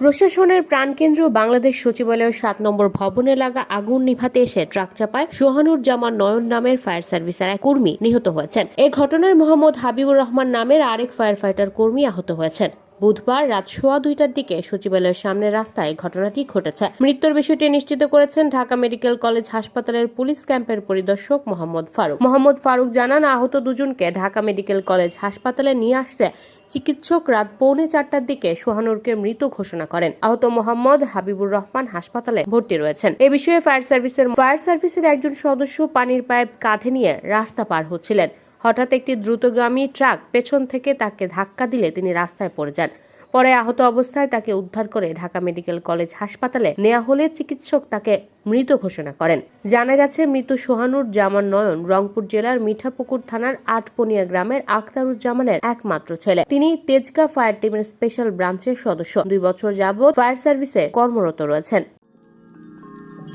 প্রশাসনের প্রাণকেন্দ্র বাংলাদেশ সচিবালয়ের সাত নম্বর ভবনে লাগা আগুন নিভাতে এসে ট্রাক চাপায় সোহানুর জামান নয়ন নামের ফায়ার সার্ভিসের এক কর্মী নিহত হয়েছেন। এ ঘটনায় মোহাম্মদ হাবিবুর রহমান নামের আরেক ফায়ার ফাইটার কর্মী আহত হয়েছেন। বুধবার রাত সোয়া দুইটার দিকে সচিবালয়ের সামনের রাস্তায় ঘটনাটি ঘটেছে। মৃত্যুর বিষয়টি নিশ্চিত করেছেন ঢাকা মেডিকেল কলেজ হাসপাতালের পুলিশ ক্যাম্পের পরিদর্শক মোহাম্মদ ফারুক। মোহাম্মদ ফারুক জানান, আহত দুজনকে ঢাকা মেডিকেল কলেজ হাসপাতালে নিয়ে আসতে চিকিৎসক রাত পৌনে চারটার দিকে সোহানুরকে মৃত ঘোষণা করেন। আহত মোহাম্মদ হাবিবুর রহমান হাসপাতালে ভর্তি রয়েছেন। এ বিষয়ে ফায়ার সার্ভিসের ফায়ার সার্ভিসের একজন সদস্য পানির পাইপ কাঁধে নিয়ে রাস্তা পার হচ্ছিলেন। হঠাৎ একটি দ্রুতগামী ট্রাক পেছন থেকে তাকে ধাক্কা দিলে তিনি রাস্তায় পড়ে যান। পরে আহত অবস্থায় তাকে উদ্ধার করে ঢাকা মেডিকেল কলেজ হাসপাতালে নেওয়া হলে চিকিৎসক তাকে মৃত ঘোষণা করেন। জানা গেছে, মৃত সোহানুর জামান নয়ন রংপুর জেলার মিঠাপুকুর থানার আটপনিয়া গ্রামের আখতারুজ্জামানের একমাত্র ছেলে। তিনি তেজকা ফায়ার টিমের স্পেশাল ব্রাঞ্চের সদস্য। দুই বছর যাবৎ ফায়ার সার্ভিসে কর্মরত রয়েছেন।